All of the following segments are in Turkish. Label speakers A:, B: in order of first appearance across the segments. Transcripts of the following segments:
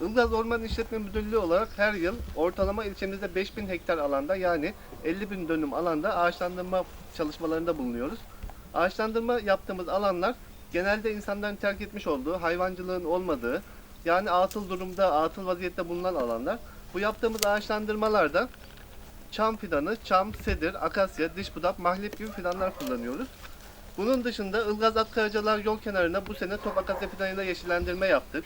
A: Ilgaz Orman İşletme Müdürlüğü olarak her yıl ortalama ilçemizde 5000 hektar alanda yani 50 bin dönüm alanda ağaçlandırma çalışmalarında bulunuyoruz. Ağaçlandırma yaptığımız alanlar genelde insanların terk etmiş olduğu, hayvancılığın olmadığı, yani atıl durumda, atıl vaziyette bulunan alanlar. Bu yaptığımız ağaçlandırmalarda çam fidanı, çam, sedir, akasya, diş budak, mahlep gibi fidanlar kullanıyoruz. Bunun dışında Ilgaz Akkaracalar yol kenarına bu sene top akasya fidanıyla yeşillendirme yaptık.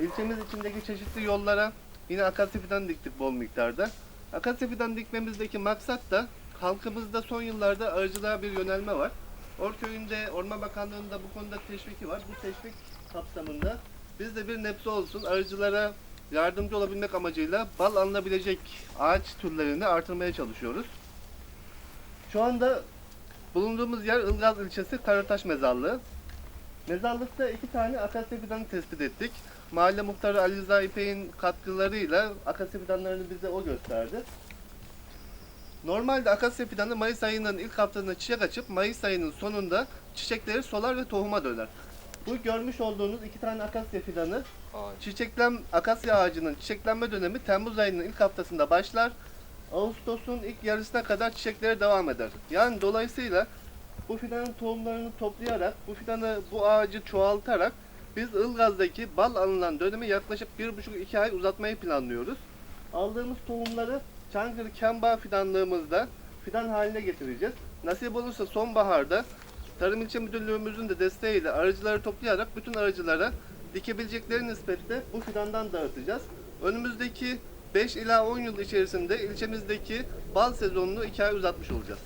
A: İlçemiz içindeki çeşitli yollara yine akasya fidanı diktik bol miktarda. Akasya fidanı dikmemizdeki maksat da halkımızda son yıllarda arıcılığa bir yönelme var. Orköy'ünde Orman Bakanlığı'nın da bu konuda teşviki var. Bu teşvik kapsamında biz de bir nebze olsun arıcılara yardımcı olabilmek amacıyla bal alınabilecek ağaç türlerini artırmaya çalışıyoruz. Şu anda bulunduğumuz yer Ilgaz ilçesi Karataş Mezarlığı. Mezarlıkta iki tane akasya fidanı tespit ettik. Mahalle muhtarı Ali Rıza İpek'in katkılarıyla akasya fidanlarını bize o gösterdi. Normalde akasya fidanı Mayıs ayının ilk haftasında çiçek açıp Mayıs ayının sonunda çiçekleri solar ve tohuma döner. Bu görmüş olduğunuz iki tane akasya fidanı çiçeklen akasya ağacının çiçeklenme dönemi Temmuz ayının ilk haftasında başlar. Ağustos'un ilk yarısına kadar çiçekleri devam eder. Yani dolayısıyla bu fidanın tohumlarını toplayarak, bu fidanı, bu ağacı çoğaltarak biz Ilgaz'daki bal alınan dönemi yaklaşık 1,5-2 ay uzatmayı planlıyoruz. Aldığımız tohumları Çankırı Kemba fidanlığımızda fidan haline getireceğiz. Nasip olursa sonbaharda Tarım İlçe Müdürlüğümüzün de desteğiyle arıcıları toplayarak bütün arıcılara dikebilecekleri nispette bu fidandan dağıtacağız. Önümüzdeki 5 ila 10 yıl içerisinde ilçemizdeki bal sezonunu 2 ay uzatmış olacağız.